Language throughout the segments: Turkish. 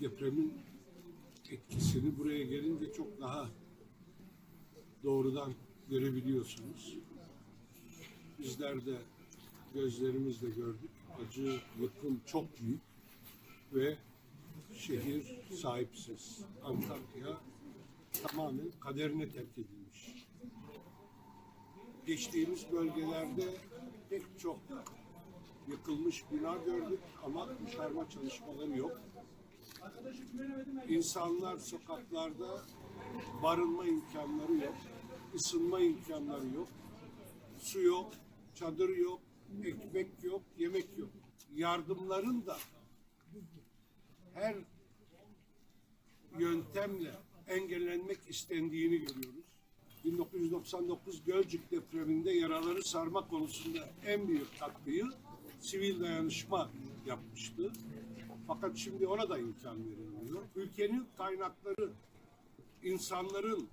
depremin etkisini buraya gelince çok daha doğrudan görebiliyorsunuz. Bizler de gözlerimizle gördük. Acı, yıkım çok büyük ve şehir sahipsiz. Antakya tamamen kaderine terk edilmiş. Geçtiğimiz bölgelerde pek çok yıkılmış bina gördük ama kurtarma çalışmaları yok. İnsanlar sokaklarda barınma imkanları yok, ısınma imkanları yok, su yok, çadır yok, ekmek yok, yemek yok. Yardımların da her yöntemle engellenmek istendiğini görüyoruz. 1999 Gölcük depreminde yaraları sarma konusunda en büyük katkıyı sivil dayanışma yapmıştı. Fakat şimdi ona da imkan verilmiyor. Ülkenin kaynakları insanların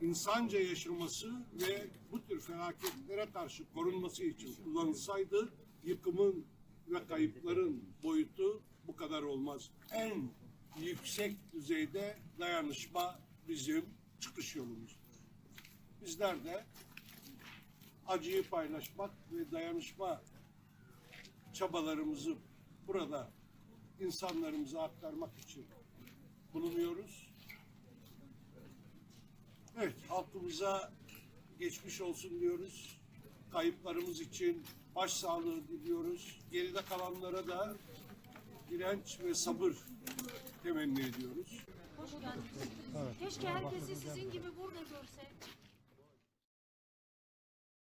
insanca yaşaması ve bu tür felaketlere karşı korunması için kullanılsaydı yıkımın ve kayıpların boyutu bu kadar olmaz. En yüksek düzeyde dayanışma bizim çıkış yolumuz. Bizler de acıyı paylaşmak ve dayanışma çabalarımızı burada insanlarımıza aktarmak için bulunuyoruz. Evet, halkımıza geçmiş olsun diyoruz. Kayıplarımız için başsağlığı diliyoruz. Geride kalanlara da direnç ve sabır temenni ediyoruz. Hoş geldiniz. Keşke herkesi sizin gibi burada görse.